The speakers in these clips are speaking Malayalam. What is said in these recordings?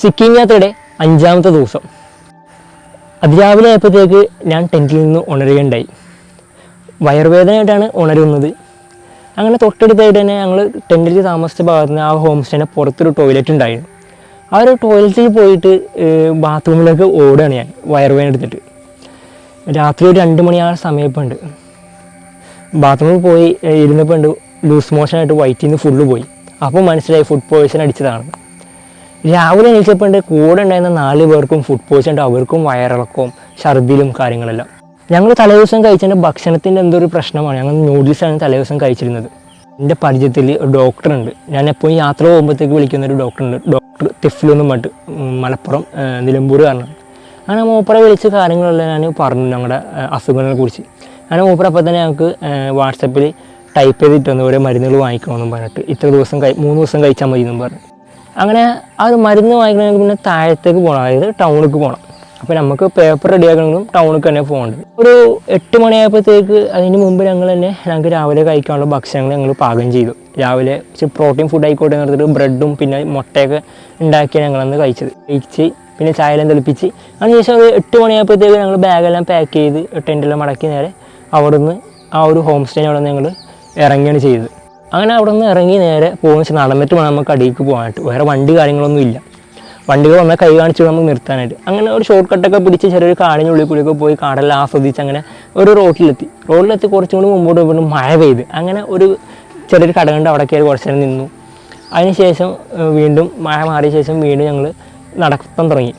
സിക്കിം യാത്രയുടെ അഞ്ചാമത്തെ ദിവസം. അതിരാവിലെ ആയപ്പോഴത്തേക്ക് ഞാൻ ടെന്റിൽ നിന്ന് ഉണരുകയുണ്ടായി. വയറുവേദനയായിട്ടാണ് ഉണരുന്നത്. അങ്ങനെ തൊട്ടടുത്തായിട്ട് തന്നെ ഞങ്ങൾ ടെന്റിൽ താമസിച്ച ഭാഗത്ത് നിന്ന് ആ ഹോം സ്റ്റേന്റെ പുറത്തൊരു ടോയ്ലറ്റ് ഉണ്ടായിരുന്നു. ആ ഒരു ടോയ്ലറ്റിൽ പോയിട്ട് ബാത്റൂമിലേക്ക് ഓടുകയാണ് ഞാൻ വയറുവേദന എടുത്തിട്ട്. രാത്രി ഒരു രണ്ട് മണി ആ സമയപ്പുണ്ട് ബാത്റൂമിൽ പോയി ഇരുന്നപ്പോൾ ഉണ്ട് ലൂസ് മോഷനായിട്ട് വയറ്റിൽ നിന്ന് ഫുള്ള് പോയി. അപ്പോൾ മനസ്സിലായി ഫുഡ് പോയ്സൺ അടിച്ചതാണ്. രാവിലെ എണീച്ചപ്പോൾ ഉണ്ട് കൂടെ ഉണ്ടായിരുന്ന നാല് പേർക്കും ഫുഡ് പോയ്സൺ ഉണ്ട്. അവർക്കും വയറിളക്കവും ഛർദിലും കാര്യങ്ങളെല്ലാം. ഞങ്ങൾ തലേദിവസം കഴിച്ചതിന്റെ ഭക്ഷണത്തിന്റെ എന്തോ ഒരു പ്രശ്നമാണ്. ഞങ്ങൾ നൂഡിൽസാണ് തലേദിവസം കഴിച്ചിരുന്നത്. എന്റെ പരിചയത്തിൽ ഡോക്ടർ ഉണ്ട്. ഞാൻ എപ്പോഴും യാത്ര പോകുമ്പോഴത്തേക്ക് വിളിക്കുന്ന ഒരു ഡോക്ടറുണ്ട് ഡോക്ടർ തെഫ്ലു എന്ന് ഉം, മലപ്പുറം നിലമ്പൂർ കാരണം അങ്ങനെ മൂപ്പറെ വിളിച്ച കാര്യങ്ങളെല്ലാം ഞാൻ പറഞ്ഞു ഞങ്ങളുടെ അസുഖങ്ങളെ കുറിച്ച്. അങ്ങനെ മൂപ്പറ അപ്പോൾ തന്നെ ഞങ്ങൾക്ക് വാട്സപ്പിൽ ടൈപ്പ് ചെയ്തിട്ട് വന്നു. ഓരോ മരുന്നുകൾ വാങ്ങിക്കണമെന്നും പറഞ്ഞിട്ട്. ഇത്ര ദിവസം കഴി മൂന്ന് ദിവസം കഴിച്ചാൽ മതി എന്നും പറഞ്ഞു. അങ്ങനെ ആ ഒരു മരുന്ന് വാങ്ങിക്കണമെങ്കിൽ പിന്നെ താഴത്തേക്ക് പോകണം. അതായത് ടൗണിലേക്ക് പോകണം. അപ്പോൾ നമുക്ക് പേപ്പർ റെഡിയാക്കണമെങ്കിലും ടൗണിലേക്ക് തന്നെ പോകേണ്ടത് ഒരു എട്ട് മണിയായപ്പോഴത്തേക്ക് അതിന് മുമ്പ് ഞങ്ങൾ തന്നെ ഞങ്ങൾക്ക് രാവിലെ കഴിക്കാനുള്ള ഭക്ഷണങ്ങൾ ഞങ്ങൾ പാകം ചെയ്തു. രാവിലെ ഇച്ചിരി പ്രോട്ടീൻ ഫുഡ് ആയിക്കോട്ടെ എന്ന് പറഞ്ഞിട്ട് ബ്രെഡും പിന്നെ മുട്ടയൊക്കെ ഉണ്ടാക്കിയാണ് ഞങ്ങളന്ന് കഴിച്ചത്. കഴിച്ച് പിന്നെ ചായയെല്ലാം തെളിപ്പിച്ച് അതിനുശേഷം ഒരു എട്ട് മണിയായപ്പോഴത്തേക്ക് ഞങ്ങൾ ബാഗെല്ലാം പാക്ക് ചെയ്ത് ടെന്റെല്ലാം മടക്കി നേരെ അവിടുന്ന് ആ ഒരു ഹോം സ്റ്റേ അവിടെ ഞങ്ങൾ ഇറങ്ങുകയാണ് ചെയ്തത്. അങ്ങനെ അവിടെ നിന്ന് ഇറങ്ങി നേരെ പോകുന്ന വെച്ചാൽ നടന്നിട്ട് വേണം നമുക്ക് അടിയിലേക്ക് പോകാനായിട്ട്. വേറെ വണ്ടി കാര്യങ്ങളൊന്നും ഇല്ല. വണ്ടികൾ വന്നാൽ കൈ കാണിച്ച് നമുക്ക് നിർത്താനായിട്ട്. അങ്ങനെ ഒരു ഷോർട്ട് കട്ടൊക്കെ പിടിച്ച് ചെറിയൊരു കാടിനുള്ളിൽ കൂടിയൊക്കെ പോയി കാടെല്ലാം ആസ്വദിച്ച് അങ്ങനെ ഒരു റോഡിലെത്തി റോഡിലെത്തി കുറച്ചും കൂടി മുമ്പോട്ട് പോയിട്ട് മഴ പെയ്ത്. അങ്ങനെ ഒരു ചെറിയൊരു കട കണ്ട് അവിടെ കയറി കുറച്ച് നേരം നിന്നു. അതിനുശേഷം വീണ്ടും മഴ മാറിയ ശേഷം വീണ്ടും ഞങ്ങൾ നടത്തം തുടങ്ങി.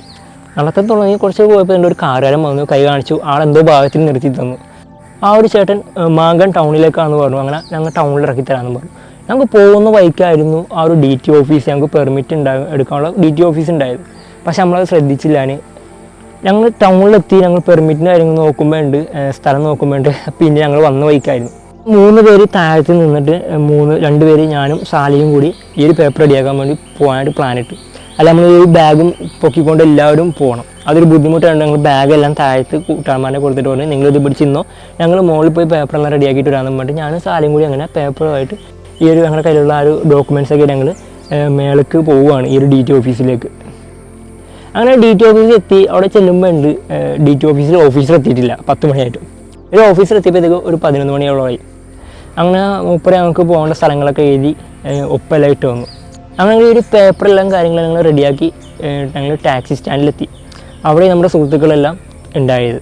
നടത്തം തുടങ്ങി കുറച്ച് പോയപ്പോൾ എന്റെ ഒരു കാറുകാരൻ വന്നു കൈ കാണിച്ചു. ആളെന്തോ ഭാഗത്തിൽ നിർത്തി തന്നു. ആ ഒരു ചേട്ടൻ മാങ്കൻ ടൗണിലേക്കാണെന്ന് പറഞ്ഞു. അങ്ങനെ ഞങ്ങൾ ടൗണിൽ ഇറക്കി തരാമെന്ന് പറഞ്ഞു. ഞങ്ങൾക്ക് പോകുന്ന വൈക്കായിരുന്നു ആ ഒരു ഡി ടി ഓഫീസ് ഞങ്ങൾക്ക് പെർമിറ്റ് ഉണ്ടാകും എടുക്കാനുള്ള ഡി ടി ഓഫീസ് ഉണ്ടായത്. പക്ഷെ നമ്മളത് ശ്രദ്ധിച്ചില്ല ഞങ്ങൾ ടൗണിലെത്തി ഞങ്ങൾ പെർമിറ്റിന്റെ കാര്യങ്ങൾ നോക്കുമ്പോൾ ഉണ്ട് സ്ഥലം നോക്കുമ്പോൾ ഉണ്ട് പിന്നെ ഞങ്ങൾ വന്ന വൈക്കായിരുന്നു മൂന്ന് പേര് താഴത്ത് നിന്നിട്ട് മൂന്ന് രണ്ട് പേര് ഞാനും സാലിയും കൂടി ഈ ഒരു പേപ്പർ റെഡിയാക്കാൻ വേണ്ടി പോകാനായിട്ട് പ്ലാൻ ഇട്ടു. അല്ല നമ്മൾ ഒരു ബാഗും പൊക്കിക്കൊണ്ട് എല്ലാവരും പോകണം അതൊരു ബുദ്ധിമുട്ടാണ്. ഞങ്ങൾ ബാഗെല്ലാം താഴത്ത് കൂട്ടാൻമാരെ കൊടുത്തിട്ട് പറഞ്ഞു നിങ്ങൾ ഇത് പിടിച്ചിരുന്നോ? ഞങ്ങൾ മുകളിൽ പോയി പേപ്പറെല്ലാം റെഡിയാക്കിയിട്ട് വരാമെന്ന് പറഞ്ഞിട്ട് ഞാൻ സാലും കൂടി അങ്ങനെ പേപ്പറുമായിട്ട് ഈ ഒരു ഞങ്ങളുടെ കയ്യിലുള്ള ആ ഒരു ഡോക്യുമെൻസ് ഒക്കെ ഞങ്ങൾ മേളക്ക് പോവുകയാണ് ഈ ഒരു ഡി ടി ഓഫീസിലേക്ക് അങ്ങനെ ഡി ടി ഓഫീസിൽ എത്തി. അവിടെ ചെല്ലുമ്പോൾ ഉണ്ട് ഡി ടി ഓഫീസിൽ ഓഫീസർ എത്തിയിട്ടില്ല. പത്ത് മണിയായിട്ടും. ഒരു ഓഫീസർ എത്തിയപ്പോഴത്തേക്ക് ഒരു പതിനൊന്ന് മണിയോളമായി അങ്ങനെ മൂപ്പരെ ഞങ്ങൾക്ക് പോകേണ്ട സ്ഥലങ്ങളൊക്കെ എഴുതി ഒപ്പെല്ലാം ഇട്ട് വന്നു. അങ്ങനെ ഒരു പേപ്പറെല്ലാം കാര്യങ്ങളും ഞങ്ങൾ റെഡിയാക്കി ഞങ്ങൾ ടാക്സി സ്റ്റാൻഡിലെത്തി അവിടെ നമ്മുടെ സുഹൃത്തുക്കളെല്ലാം ഉണ്ടായത്.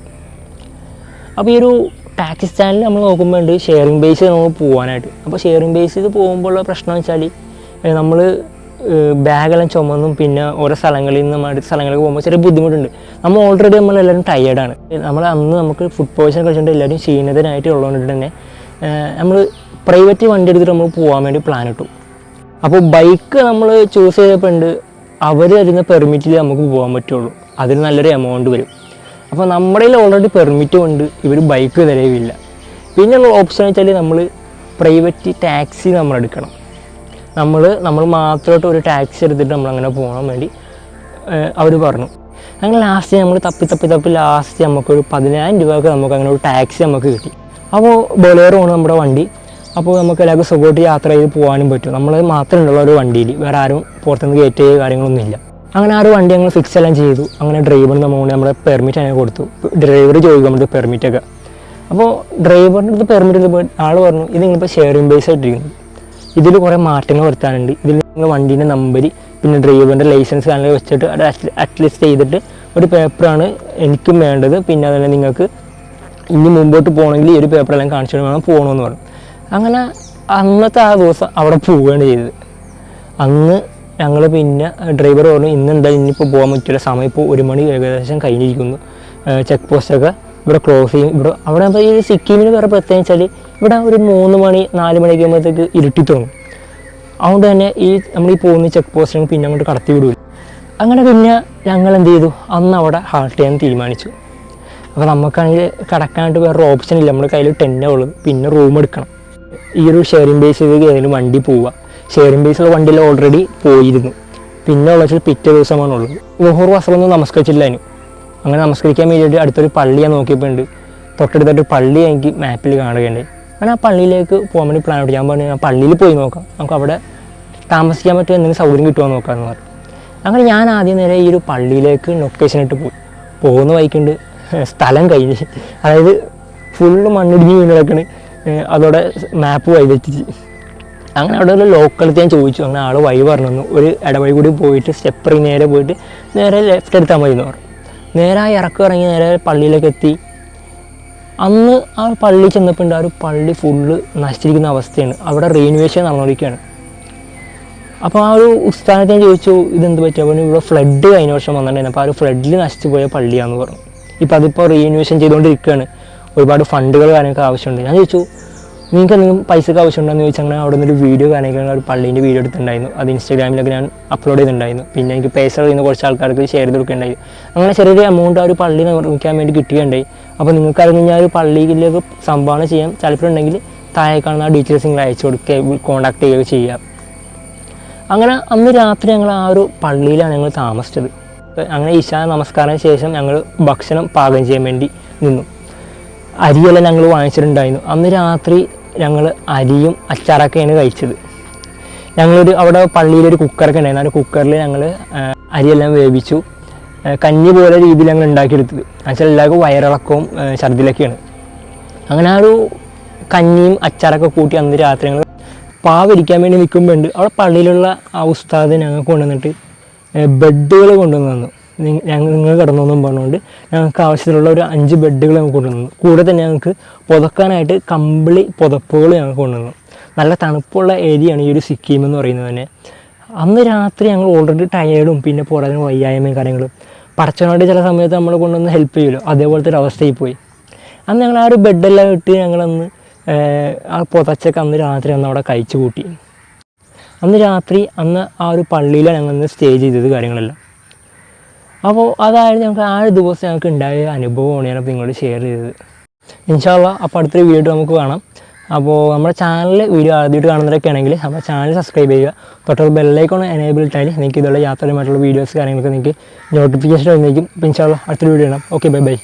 അപ്പോൾ ഈ ഒരു ടാക്സി സ്റ്റാൻഡിൽ നമ്മൾ നോക്കുമ്പോൾ ഉണ്ട് ഷെയറിംഗ് ബേസ് നമുക്ക് പോകാനായിട്ട് അപ്പോൾ ഷെയറിംഗ് ബേസ് ചെയ്ത് പോകുമ്പോഴുള്ള പ്രശ്നം വെച്ചാൽ നമ്മൾ ബാഗെല്ലാം ചുമന്നും പിന്നെ ഓരോ സ്ഥലങ്ങളിൽ നിന്ന് അടുത്ത സ്ഥലങ്ങളിൽ പോകുമ്പോൾ ചെറിയ ബുദ്ധിമുട്ടുണ്ട്. നമ്മൾ ഓൾറെഡി നമ്മളെല്ലാവരും ടയേർഡാണ് നമ്മൾ അന്ന് നമുക്ക് ഫുഡ് പോയ്സൺ കഴിച്ചുകൊണ്ട് എല്ലാവരും ക്ഷീണിതനായിട്ട് ഉള്ളതുകൊണ്ട് തന്നെ നമ്മൾ പ്രൈവറ്റ് വണ്ടി എടുത്തിട്ട് നമ്മൾ പോകാൻ വേണ്ടി പ്ലാൻ ഇട്ടു. അപ്പോൾ ബൈക്ക് നമ്മൾ ചൂസ് ചെയ്തപ്പോൾ ഉണ്ട് അവർ തരുന്ന പെർമിറ്റിൽ നമുക്ക് പോകാൻ പറ്റുള്ളൂ. അതിന് നല്ലൊരു എമൗണ്ട് വരും. അപ്പോൾ നമ്മുടെ കയ്യിൽ ഓൾറെഡി പെർമിറ്റ് ഉണ്ട്. ഇവർ ബൈക്ക് തരവില്ല പിന്നെയുള്ള ഓപ്ഷൻ വെച്ചാൽ നമ്മൾ പ്രൈവറ്റ് ടാക്സി നമ്മൾ എടുക്കണം. നമ്മൾ നമ്മൾ മാത്രമായിട്ട് ഒരു ടാക്സി എടുത്തിട്ട് നമ്മൾ അങ്ങനെ പോകാൻ വേണ്ടി അവർ പറഞ്ഞു. അങ്ങനെ ലാസ്റ്റ് നമ്മൾ തപ്പി തപ്പി തപ്പി ലാസ്റ്റ് നമുക്കൊരു പതിനായിരം രൂപയൊക്കെ നമുക്ക് അങ്ങനെ ഒരു ടാക്സി നമുക്ക് കിട്ടി. അപ്പോൾ ബൊലേറോ ആണ് നമ്മുടെ വണ്ടി. അപ്പോൾ നമുക്ക് എല്ലാവർക്കും സുഖമായിട്ട് യാത്ര ചെയ്ത് പോകാനും പറ്റും. നമ്മൾ മാത്രമേ ഉള്ള ഒരു വണ്ടിയിൽ. വേറെ ആരും പുറത്തുനിന്ന് കയറ്റി കാര്യങ്ങളൊന്നും ഇല്ല. അങ്ങനെ ആ ഒരു വണ്ടി ഞങ്ങൾ ഫിക്സ് എല്ലാം ചെയ്തു. അങ്ങനെ ഡ്രൈവറിന് നമ്മൾ നമ്മുടെ പെർമിറ്റ് അങ്ങനെ കൊടുത്തു. ഡ്രൈവർ ചോദിക്കും നമ്മുടെ പെർമിറ്റൊക്കെ അപ്പോൾ ഡ്രൈവറിന്റെ അടുത്ത് പെർമിറ്റ് എടുത്തപ്പോൾ ആൾ പറഞ്ഞു ഇത് നിങ്ങളിപ്പോൾ ഷെയറിംഗ് ബേസ് ആയിട്ടിരിക്കുന്നു. ഇതിൽ കുറേ മാറ്റങ്ങൾ വരുത്താനുണ്ട്. ഇതിൽ നിങ്ങൾ വണ്ടീന്റെ നമ്പർ പിന്നെ ഡ്രൈവറിന്റെ ലൈസൻസ് കാര്യങ്ങൾ വെച്ചിട്ട് അത് അറ്റ്ലിസ്റ്റ് ചെയ്തിട്ട് ഒരു പേപ്പറാണ് എനിക്കും വേണ്ടത്. പിന്നെ അതുപോലെ നിങ്ങൾക്ക് ഇനി മുമ്പോട്ട് പോകണമെങ്കിൽ ഈ ഒരു പേപ്പറെല്ലാം കാണിച്ചിട്ട് വേണം പോകണമെന്ന് പറഞ്ഞു. അങ്ങനെ അന്നത്തെ ആ ദിവസം അവിടെ പോവുകയാണ് ചെയ്തത്. അന്ന് ഞങ്ങൾ പിന്നെ ഡ്രൈവർ പറഞ്ഞു ഇന്ന് എന്തായാലും ഇനിയിപ്പോൾ പോകാൻ പറ്റില്ല സമയം ഇപ്പോൾ ഒരു മണി ഏകദേശം കഴിഞ്ഞിരിക്കുന്നു. ചെക്ക് പോസ്റ്റൊക്കെ ഇവിടെ ക്ലോസ് ചെയ്യും. ഇവിടെ അവിടെ ഈ സിക്കിമിന് വേറെ പ്രത്യേകം വെച്ചാൽ ഇവിടെ ഒരു മൂന്ന് മണി നാല് മണിയൊക്കെ ആകുമ്പോഴത്തേക്ക് ഇരുട്ടി തുടങ്ങും. അതുകൊണ്ട് തന്നെ ഈ നമ്മൾ ഈ പോകുന്ന ചെക്ക് പോസ്റ്റിന് പിന്നെ അങ്ങോട്ട് കടത്തി വിടില്ല അങ്ങനെ പിന്നെ ഞങ്ങൾ എന്ത് ചെയ്തു? അന്ന് അവിടെ ഹാൾട്ട് ചെയ്യാൻ തീരുമാനിച്ചു. അപ്പോൾ നമുക്കാണെങ്കിൽ കിടക്കാനായിട്ട് വേറെ ഓപ്ഷൻ ഇല്ല. നമ്മുടെ കയ്യിൽ ടെന്നേ ഉള്ളത് പിന്നെ റൂം എടുക്കണം. ഈ ഒരു ഷെയറിംഗ് ബേസ് ചെയ്ത് ഏതെങ്കിലും വണ്ടി പോവുക. ഷെയറിംഗ് ബേസുള്ള വണ്ടിയിൽ ഓൾറെഡി പോയിരുന്നു. പിന്നെ ഉള്ള വെച്ചാൽ പിറ്റേ ദിവസമാണുള്ളത് ലുഹൂർ വസ്ത്രമൊന്നും നമസ്കരിച്ചില്ല അതിന് അങ്ങനെ നമസ്കരിക്കാൻ വേണ്ടിയിട്ട് അടുത്തൊരു പള്ളി ഞാൻ നോക്കിയപ്പോൾ ഉണ്ട് പള്ളി എനിക്ക് മാപ്പിൽ കാണുകയുണ്ടായി. അങ്ങനെ ആ പള്ളിയിലേക്ക് പോകാൻ വേണ്ടി പ്ലാൻ ഇട്ടു. ഞാൻ പറഞ്ഞു ആ പള്ളിയിൽ പോയി നോക്കാം. നമുക്ക് അവിടെ താമസിക്കാൻ പറ്റിയ എന്തെങ്കിലും സൗകര്യം കിട്ടുമോ നോക്കാമെന്ന് പറഞ്ഞു. അങ്ങനെ ഞാൻ ആദ്യം നേരെ ഈ ഒരു പള്ളിയിലേക്ക് ലൊക്കേഷൻ ഇട്ട് പോയി. പോകുന്ന വൈക്കുണ്ട് സ്ഥലം കഴിഞ്ഞ്. അതായത് ഫുള്ള് മണ്ണിടിഞ്ഞ് വീണ് കിടക്കണ് അതോടെ മാപ്പ് വഴിതെറ്റിച്ച് അങ്ങനെ അവിടെ ഒരു ലോക്കലത്തെ ഞാൻ ചോദിച്ചു. അങ്ങനെ ആൾ വഴി പറഞ്ഞു ഒരു ഇടവഴി കൂടി പോയിട്ട് സ്റ്റെപ്പറി നേരെ പോയിട്ട് നേരെ ലെഫ്റ്റ് എടുത്താൽ മതി എന്ന് പറഞ്ഞു. നേരെ ആ ഇറക്കം ഇറങ്ങി നേരെ പള്ളിയിലേക്ക് എത്തി. അന്ന് ആ പള്ളി ചെന്നപ്പോൾ ആ ഒരു പള്ളി ഫുള്ള് നശിച്ചിരിക്കുന്ന അവസ്ഥയാണ്. അവിടെ റീനുവേഷൻ നടന്നുകൊണ്ടിരിക്കുകയാണ് അപ്പോൾ ആ ഒരു ഉസ്താനത്തെ ഞാൻ ചോദിച്ചു ഇതെന്ത് പറ്റി? അപ്പോൾ ഇവിടെ ഫ്ലഡ് കഴിഞ്ഞ വർഷം വന്നിട്ടുണ്ടായിരുന്നു. അപ്പോൾ ആ ഒരു ഫ്ലഡിൽ നശിച്ചു പോയ പള്ളിയാണെന്ന് പറഞ്ഞു. ഇപ്പോൾ അതിപ്പോൾ റീനുവേഷൻ ചെയ്തുകൊണ്ടിരിക്കുകയാണ് ഒരുപാട് ഫണ്ടുകൾ കാര്യങ്ങളൊക്കെ ആവശ്യമുണ്ട്. ഞാൻ ചോദിച്ചു നിങ്ങൾക്ക് എന്തെങ്കിലും പൈസക്ക് ആവശ്യമുണ്ടോയെന്ന് ചോദിച്ചാൽ അങ്ങനെ അവിടെ നിന്നൊരു വീഡിയോ കാര്യങ്ങളൊക്കെ ഒരു പള്ളീന്റെ വീഡിയോ എടുത്തിട്ടുണ്ടായിരുന്നു. അത് ഇൻസ്റ്റാഗ്രാമിലൊക്കെ ഞാൻ അപ്ലോഡ് ചെയ്തിട്ടുണ്ടായിരുന്നു. പിന്നെ എനിക്ക് പൈസ ചെയ്യുന്ന കുറച്ച് ആൾക്കാർക്ക് ഷെയർ ചെയ്ത് കൊടുക്കേണ്ടായി. അങ്ങനെ ചെറിയൊരു എമൗണ്ട് ആ ഒരു പള്ളി നിർമ്മിക്കാൻ വേണ്ടി കിട്ടുകയുണ്ടായി. അപ്പോൾ നിങ്ങൾക്ക് അറിഞ്ഞാൽ ഒരു പള്ളിയിലേക്ക് സംഭാവന ചെയ്യാൻ താല്പര്യമുണ്ടെങ്കിൽ താഴെ കാണുന്ന ആ ഡീറ്റെയിൽസ് നിങ്ങൾ അയച്ചു കൊടുക്കുക കോൺടാക്ട് ചെയ്യുകയോ ചെയ്യാം അങ്ങനെ അന്ന് രാത്രി ഞങ്ങൾ ആ ഒരു പള്ളിയിലാണ് ഞങ്ങൾ താമസിച്ചത്. അങ്ങനെ ഇശാ നമസ്കാരത്തിന് ശേഷം ഞങ്ങൾ ഭക്ഷണം പാകം ചെയ്യാൻ വേണ്ടി നിന്നു. അരിയെല്ലാം ഞങ്ങൾ വാങ്ങിച്ചിട്ടുണ്ടായിരുന്നു. അന്ന് രാത്രി ഞങ്ങൾ അരിയും അച്ചാറൊക്കെയാണ് കഴിച്ചത്. ഞങ്ങളൊരു അവിടെ പള്ളിയിലൊരു കുക്കറൊക്കെ ഉണ്ടായിരുന്നു. ആ ഒരു കുക്കറിൽ ഞങ്ങൾ അരിയെല്ലാം വേവിച്ചു. കഞ്ഞി പോലെ രീതിയിൽ ഞങ്ങൾ ഉണ്ടാക്കിയെടുത്തത്. എന്നുവെച്ചാൽ എല്ലാവർക്കും വയറിളക്കവും ഛർദിലൊക്കെയാണ് അങ്ങനെ ആ ഒരു കഞ്ഞിയും അച്ചാറൊക്കെ കൂട്ടി അന്ന് രാത്രി ഞങ്ങൾ പാവരിക്കാൻ വേണ്ടി നിൽക്കുമ്പോൾ ഉണ്ട്. അവിടെ പള്ളിയിലുള്ള ആ ഉസ്താദ് ഞങ്ങൾക്ക് കൊണ്ടുവന്നിട്ട് ബെഡുകൾ കൊണ്ടുവന്നു തന്നു. ഞങ്ങൾ നിങ്ങൾ കിടന്നൊന്നും പറഞ്ഞുകൊണ്ട് ഞങ്ങൾക്ക് ആവശ്യത്തിലുള്ള ഒരു അഞ്ച് ബെഡുകൾ ഞങ്ങൾക്ക് കൊണ്ടുവന്നു. കൂടെ തന്നെ ഞങ്ങൾക്ക് പുതക്കാനായിട്ട് കമ്പിളി പുതപ്പുകൾ ഞങ്ങൾക്ക് കൊണ്ടുവന്നു. നല്ല തണുപ്പുള്ള ഏരിയയാണ് ഈ ഒരു സിക്കിം എന്ന് പറയുന്നത് തന്നെ. അന്ന് രാത്രി ഞങ്ങൾ ഓൾറെഡി ടയേർഡും പിന്നെ പുറകിന് വയ്യായ്മയും കാര്യങ്ങളും. പടച്ചവനോട് ചില സമയത്ത് നമ്മൾ കൊണ്ടുവന്ന് ഹെൽപ്പ് ചെയ്യുമല്ലോ. അതേപോലത്തെ ഒരു അവസ്ഥയിൽ പോയി. അന്ന് ഞങ്ങൾ ആ ഒരു ബെഡെല്ലാം ഇട്ട് ഞങ്ങളന്ന് ആ പുതച്ചൊക്കെ അന്ന് രാത്രി അന്ന് അവിടെ കഴിച്ചു കൂട്ടി അന്ന് രാത്രി അന്ന് ആ ഒരു പള്ളിയിലാണ് ഞങ്ങൾ സ്റ്റേ ചെയ്തത് കാര്യങ്ങളെല്ലാം. അപ്പോൾ അതായിരുന്നു ഞങ്ങൾക്ക് ആ ഒരു ദിവസം ഞങ്ങൾക്ക് ഉണ്ടായ അനുഭവമാണ് ഞാനപ്പോൾ നിങ്ങളോട് ഷെയർ ചെയ്തത്. ഇൻഷാല്ല അപ്പോൾ അടുത്തൊരു വീഡിയോ നമുക്ക് കാണാം. അപ്പോൾ നമ്മുടെ ചാനൽ വീഡിയോ ആദ്യമായിട്ട് കാണുന്നവരൊക്കെ ആണെങ്കിൽ നമ്മുടെ ചാനൽ സബ്സ്ക്രൈബ് ചെയ്യുക. തൊട്ടൊരു ബെല്ലൈക്കോൺ എനേബിൾ ഇട്ടാൽ നിങ്ങൾക്ക് ഇതുള്ള യാത്രയുമായിട്ടുള്ള വീഡിയോസ് കാര്യങ്ങളൊക്കെ നിങ്ങൾക്ക് നോട്ടിഫിക്കേഷൻ വന്നിരിക്കും ഇൻഷാല്ല അടുത്തൊരു വീഡിയോ കാണാം. Okay bye bye